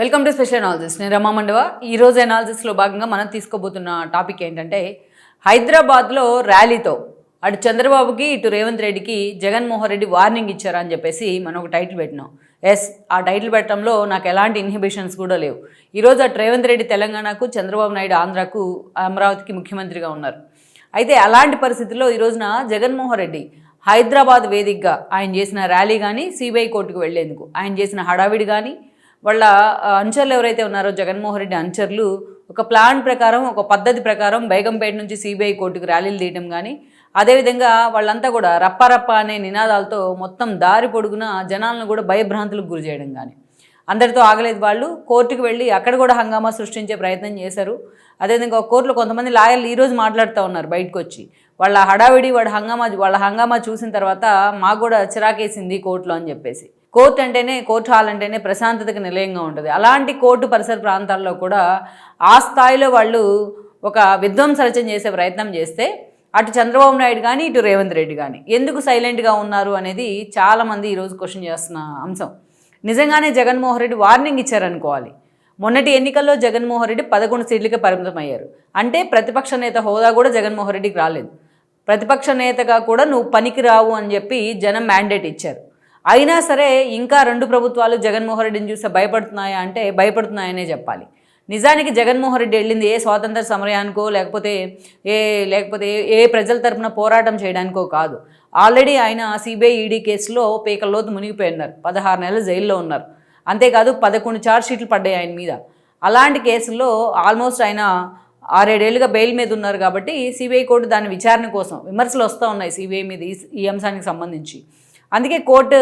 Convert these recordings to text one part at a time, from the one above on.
Welcome to special analysis నేను రమా మండవ. ఈ రోజు అనాలిసిస్లో భాగంగా మనం తీసుకోబోతున్న టాపిక్ ఏంటంటే హైదరాబాద్లో ర్యాలీతో అటు చంద్రబాబుకి ఇటు రేవంత్ రెడ్డికి జగన్మోహన్ రెడ్డి వార్నింగ్ ఇచ్చారని చెప్పేసి మనం ఒక టైటిల్ పెట్టినాం. ఎస్ ఆ టైటిల్ పెట్టడంలో నాకు ఎలాంటి ఇన్హిబిషన్స్ కూడా లేవు. ఈరోజు అటు రేవంత్ రెడ్డి తెలంగాణకు చంద్రబాబు నాయుడు ఆంధ్రాకు అమరావతికి ముఖ్యమంత్రిగా ఉన్నారు. అయితే అలాంటి పరిస్థితుల్లో ఈ రోజున జగన్మోహన్ రెడ్డి హైదరాబాద్ వేదికగా ఆయన చేసిన ర్యాలీ కానీ సిబిఐ కోర్టుకు వెళ్ళేందుకు ఆయన చేసిన హడావిడి కానీ వాళ్ళ అంచర్లు అనుచరులు ఎవరైతే ఉన్నారో జగన్మోహన్ రెడ్డి అనుచరులు ఒక ప్లాన్ ప్రకారం ఒక పద్ధతి ప్రకారం బేగంపేట నుంచి సిబిఐ కోర్టుకు ర్యాలీలు తీయడం కానీ అదేవిధంగా వాళ్ళంతా కూడా రప్పారప్ప అనే నినాదాలతో మొత్తం దారి పొడుగున జనాలను కూడా భయభ్రాంతులకు గురి చేయడం కానీ అందరితో ఆగలేదు వాళ్ళు. కోర్టుకు వెళ్ళి అక్కడ కూడా హంగామా సృష్టించే ప్రయత్నం చేశారు. అదేవిధంగా కోర్టులో కొంతమంది లాయర్లు ఈరోజు మాట్లాడుతూ ఉన్నారు బయటకు వచ్చి వాళ్ళ హడావిడి వాళ్ళ హంగామా వాళ్ళ హంగామా చూసిన తర్వాత మాకు కూడా చిరాకేసింది కోర్టులో అని చెప్పేసి. కోర్టు అంటేనే కోర్టు హాల్ అంటేనే ప్రశాంతతకు నిలయంగా ఉంటుంది. అలాంటి కోర్టు పరిసర ప్రాంతాల్లో కూడా ఆ స్థాయిలో వాళ్ళు ఒక విధ్వంస రచన చేసే ప్రయత్నం చేస్తే అటు చంద్రబాబు నాయుడు కానీ ఇటు రేవంత్ రెడ్డి కానీ ఎందుకు సైలెంట్గా ఉన్నారు అనేది చాలామంది ఈరోజు క్వశ్చన్ చేస్తున్న అంశం. నిజంగానే జగన్మోహన్ రెడ్డి వార్నింగ్ ఇచ్చారనుకోవాలి. మొన్నటి ఎన్నికల్లో జగన్మోహన్ రెడ్డి పదకొండు సీట్లకే పరిమితం అయ్యారు అంటే ప్రతిపక్ష నేత హోదా కూడా జగన్మోహన్ రెడ్డికి రాలేదు. ప్రతిపక్ష నేతగా కూడా నువ్వు పనికి రావు అని చెప్పి జనం మ్యాండేట్ ఇచ్చారు. అయినా సరే ఇంకా రెండు ప్రభుత్వాలు జగన్మోహన్ రెడ్డిని చూస్తే భయపడుతున్నాయా అంటే భయపడుతున్నాయనే చెప్పాలి. నిజానికి జగన్మోహన్ రెడ్డి వెళ్ళింది ఏ స్వాతంత్ర సమరయానికో లేకపోతే ఏ లేకపోతే ఏ- ప్రజల తరపున పోరాటం చేయడానికో కాదు. ఆల్రెడీ ఆయన సిబిఐ ఈడీ కేసులో పేకల్లోతు మునిగిపోయి ఉన్నారు. పదహారు నెలలు జైల్లో ఉన్నారు. అంతేకాదు పదకొండు ఛార్జ్ షీట్లు పడ్డాయి ఆయన మీద. అలాంటి కేసుల్లో ఆల్మోస్ట్ ఆయన ఆరేడేళ్ళుగా బెయిల్ మీద ఉన్నారు కాబట్టి సిబిఐ కోర్టు దాని విచారణ కోసం విమర్శలు వస్తూ ఉన్నాయి సిబిఐ మీద ఈ అంశానికి సంబంధించి. అందుకే కోర్టు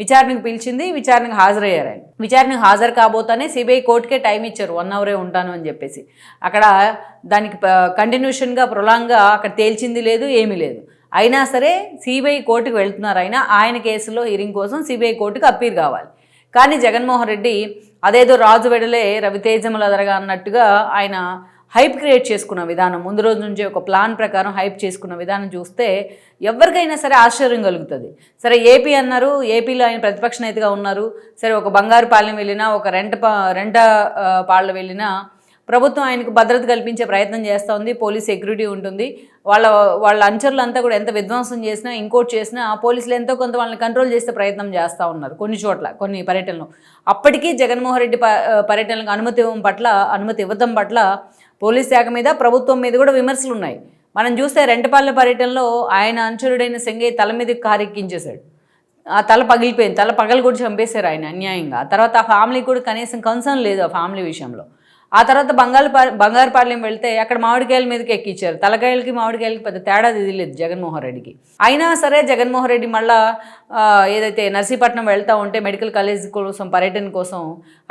విచారణకు పిలిచింది విచారణకు హాజరయ్యారు ఆయన విచారణకు హాజరు కాబోతానే సిబిఐ కోర్టుకే టైం ఇచ్చారు వన్ అవరే ఉంటాను అని చెప్పేసి. అక్కడ దానికి కంటిన్యూషన్గా ప్రొలాంగ్గా అక్కడ తేల్చింది లేదు ఏమీ లేదు. అయినా సరే సిబిఐ కోర్టుకు వెళ్తున్నారు అయినా ఆయన కేసులో హీరింగ్ కోసం సిబిఐ కోర్టుకు అప్పీల్ కావాలి. కానీ జగన్మోహన్ రెడ్డి అదేదో రాజు వెడలే రవితేజములదరగా అన్నట్టుగా ఆయన హైప్ క్రియేట్ చేసుకున్న విధానం. ముందు రోజు నుంచి ఒక ప్లాన్ ప్రకారం హైప్ చేసుకున్న విధానం చూస్తే ఎవరికైనా సరే ఆశ్చర్యం కలుగుతుంది. సరే ఏపీ అన్నారు ఏపీలో ఆయన ప్రతిపక్ష నేతగా ఉన్నారు. సరే ఒక బంగారు పాలెం వెళ్ళినా ఒక రెంట పా రెంట పాళ్ళు వెళ్ళినా ప్రభుత్వం ఆయనకు భద్రత కల్పించే ప్రయత్నం చేస్తూ ఉంది పోలీస్ సెక్యూరిటీ ఉంటుంది. వాళ్ళ వాళ్ళ అంచర్లంతా అంతా కూడా ఎంత విధ్వంసం చేసినా ఇంకోటి చేసినా పోలీసులు ఎంతో కొంత వాళ్ళని కంట్రోల్ చేసే ప్రయత్నం చేస్తూ ఉన్నారు కొన్ని చోట్ల కొన్ని పర్యటనలు. అప్పటికీ జగన్మోహన్ రెడ్డి ప- పర్యటనలకు అనుమతి ఇవ్వడం పట్ల అనుమతి ఇవ్వడం పట్ల పోలీస్ శాఖ మీద ప్రభుత్వం మీద కూడా విమర్శలు ఉన్నాయి. మనం చూస్తే రెంటపాలెం పర్యటనలో ఆయన అనుచరుడైన సింగయ్య తల మీద కారెక్కించేశాడు. ఆ తల పగిలిపోయింది తల పగలు కూడా చంపేశారు ఆయన అన్యాయంగా. తర్వాత ఆ ఫ్యామిలీకి కూడా కనీసం కన్సర్న్ లేదు ఆ ఫ్యామిలీ విషయంలో. ఆ తర్వాత బంగారు బంగారుపాలెం వెళ్తే అక్కడ మామిడికాయల మీదకి ఎక్కించారు తలకాయలకి మామిడికాయలకి పెద్ద తేడా ఇది లేదు జగన్మోహన్ రెడ్డికి. అయినా సరే జగన్మోహన్ రెడ్డి మళ్ళా ఏదైతే నర్సీపట్నం వెళ్తా ఉంటే మెడికల్ కాలేజ్ కోసం పర్యటన కోసం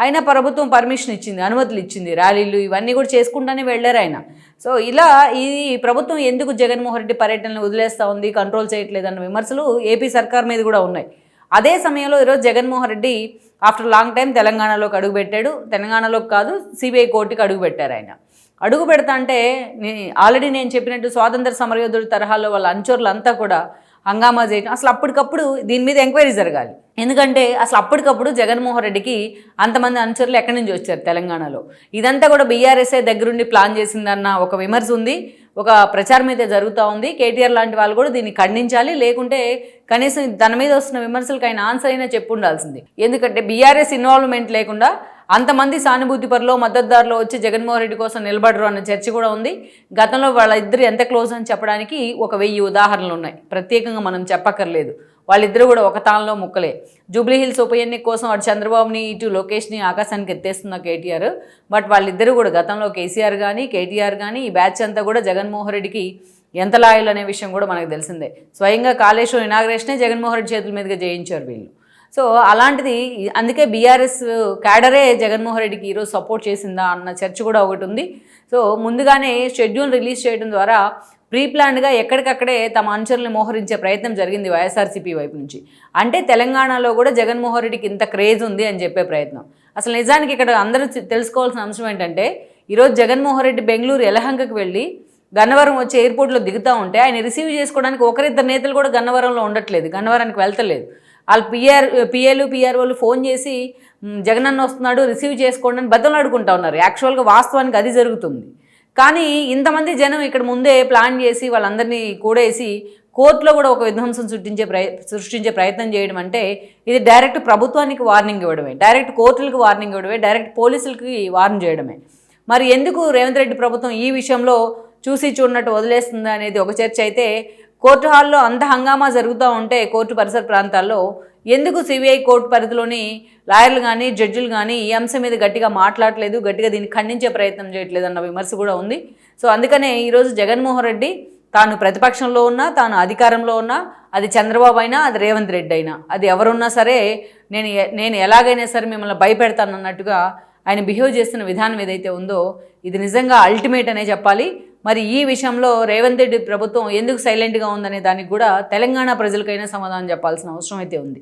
అయినా ప్రభుత్వం పర్మిషన్ ఇచ్చింది అనుమతులు ఇచ్చింది ర్యాలీలు ఇవన్నీ కూడా చేసుకుంటానే వెళ్ళారు ఆయన. సో ఇలా ఈ ప్రభుత్వం ఎందుకు జగన్మోహన్ రెడ్డి పర్యటనలు వదిలేస్తూ ఉంది కంట్రోల్ చేయట్లేదు అన్న విమర్శలు ఏపీ సర్కార్ మీద కూడా ఉన్నాయి. అదే సమయంలో ఈరోజు Jaganmohan Reddy after long time తెలంగాణలోకి అడుగుపెట్టాడు తెలంగాణలోకి కాదు సిబిఐ కోర్టుకి అడుగుపెట్టారు ఆయన. అడుగు పెడతా అంటే ఆల్రెడీ నేను చెప్పినట్టు స్వాతంత్ర సమరయోధుడు తరహాలో వాళ్ళ అంచోర్లంతా కూడా హంగామా చేయటం. అసలు అప్పటికప్పుడు దీని మీద ఎంక్వైరీ జరగాలి. ఎందుకంటే అసలు అప్పటికప్పుడు జగన్మోహన్ రెడ్డికి అంతమంది అనుచరులు ఎక్కడి నుంచి వచ్చారు తెలంగాణలో? ఇదంతా కూడా బీఆర్ఎస్ఏ దగ్గరుండి ప్లాన్ చేసిందన్న ఒక విమర్శ ఉంది. ఒక ప్రచారం అయితే జరుగుతూ ఉంది. కేటీఆర్ లాంటి వాళ్ళు కూడా దీన్ని ఖండించాలి. లేకుంటే కనీసం తన మీద వస్తున్న విమర్శలకు ఆయన ఆన్సర్ అయినా చెప్పు ఉండాల్సింది ఎందుకంటే బీఆర్ఎస్ ఇన్వాల్వ్మెంట్ లేకుండా అంతమంది సానుభూతి పరులో మద్దతుదారులు వచ్చి జగన్మోహన్ రెడ్డి కోసం నిలబడరు అన్న చర్చ కూడా ఉంది. గతంలో వాళ్ళిద్దరు ఎంత క్లోజ్ అని చెప్పడానికి ఒక వెయ్యి ఉదాహరణలు ఉన్నాయి. ప్రత్యేకంగా మనం చెప్పక్కర్లేదు. వాళ్ళిద్దరూ కూడా ఒక తాళంలో ముక్కలే. జూబ్లీహిల్స్ ఉప ఎన్నిక కోసం అటు చంద్రబాబుని ఇటు లోకేష్ని ఆకాశానికి ఎత్తేస్తున్న కేటీఆర్. బట్ వాళ్ళిద్దరూ కూడా గతంలో కేసీఆర్ కానీ కేటీఆర్ కానీ ఈ బ్యాచ్ అంతా కూడా జగన్మోహన్ రెడ్డికి ఎంత లాయలు అనే విషయం కూడా మనకు తెలిసిందే. స్వయంగా కాళేశ్వరం ఇనాగ్రేషనే జగన్మోహన్ రెడ్డి చేతుల మీదుగా చేయించారు వీళ్ళు. సో అలాంటిది అందుకే బీఆర్ఎస్ క్యాడరే జగన్మోహన్ రెడ్డికి ఈరోజు సపోర్ట్ చేసిందా అన్న చర్చ కూడా ఒకటి ఉంది. సో ముందుగానే షెడ్యూల్ రిలీజ్ చేయడం ద్వారా ప్రీ ప్లాన్డ్గా ఎక్కడికక్కడే తమ అనుచరులను మోహరించే ప్రయత్నం జరిగింది వైఎస్ఆర్సీపీ వైపు నుంచి. అంటే తెలంగాణలో కూడా జగన్మోహన్ రెడ్డికి ఇంత క్రేజ్ ఉంది అని చెప్పే ప్రయత్నం. అసలు నిజానికి ఇక్కడ అందరూ తెలుసుకోవాల్సిన అంశం ఏంటంటే ఈరోజు జగన్మోహన్ రెడ్డి బెంగళూరు ఎలహంకకు వెళ్ళి గన్నవరం వచ్చి ఎయిర్పోర్ట్లో దిగుతూ ఉంటే ఆయన రిసీవ్ చేసుకోవడానికి ఒకరిద్దరు నేతలు కూడా గన్నవరంలో ఉండట్లేదు గన్నవరానికి వెళ్తలేదు. వాళ్ళు పిఆర్ పిఏలు పిఆర్ఓలు ఫోన్ చేసి జగనన్న వస్తున్నాడు రిసీవ్ చేసుకోండి అని బద్దలాడుకుంటా ఉన్నారు. యాక్చువల్గా వాస్తవానికి అది జరుగుతుంది. కానీ ఇంతమంది జనం ఇక్కడ ముందే ప్లాన్ చేసి వాళ్ళందరినీ కూడేసి కోర్టులో కూడా ఒక విధ్వంసం సృష్టించే ప్రయ సృష్టించే ప్రయత్నం చేయడం అంటే ఇది డైరెక్ట్ ప్రభుత్వానికి వార్నింగ్ ఇవ్వడమే. డైరెక్ట్ కోర్టులకు వార్నింగ్ ఇవ్వడమే. డైరెక్ట్ పోలీసులకి వార్న్ చేయడమే. మరి ఎందుకు రేవంత్ రెడ్డి ప్రభుత్వం ఈ విషయంలో చూసి చూడనట్టు వదిలేస్తుంది అనేది ఒక చర్చ అయితే కోర్టు హాల్లో అంత హంగామా జరుగుతూ ఉంటే కోర్టు పరిసర ప్రాంతాల్లో ఎందుకు సిబిఐ కోర్టు పరిధిలోని లాయర్లు కానీ జడ్జిలు కానీ ఈ అంశం మీద గట్టిగా మాట్లాడలేదు గట్టిగా దీన్ని ఖండించే ప్రయత్నం చేయట్లేదు అన్న విమర్శ కూడా ఉంది. సో అందుకనే ఈరోజు జగన్మోహన్ రెడ్డి తాను ప్రతిపక్షంలో ఉన్నా తాను అధికారంలో ఉన్నా అది చంద్రబాబు అయినా అది రేవంత్ రెడ్డి అయినా అది ఎవరున్నా సరే నేను నేను ఎలాగైనా సరే మిమ్మల్ని భయపెడతాను అన్నట్టుగా ఆయన బిహేవ్ చేస్తున్న విధానం ఏదైతే ఉందో ఇది నిజంగా అల్టిమేట్ అనే చెప్పాలి. మరి ఈ విషయంలో రేవంత్ రెడ్డి ప్రభుత్వం ఎందుకు సైలెంట్గా ఉందనే దానికి కూడా తెలంగాణ ప్రజలకైనా సమాధానం చెప్పాల్సిన అవసరం అయితే ఉంది.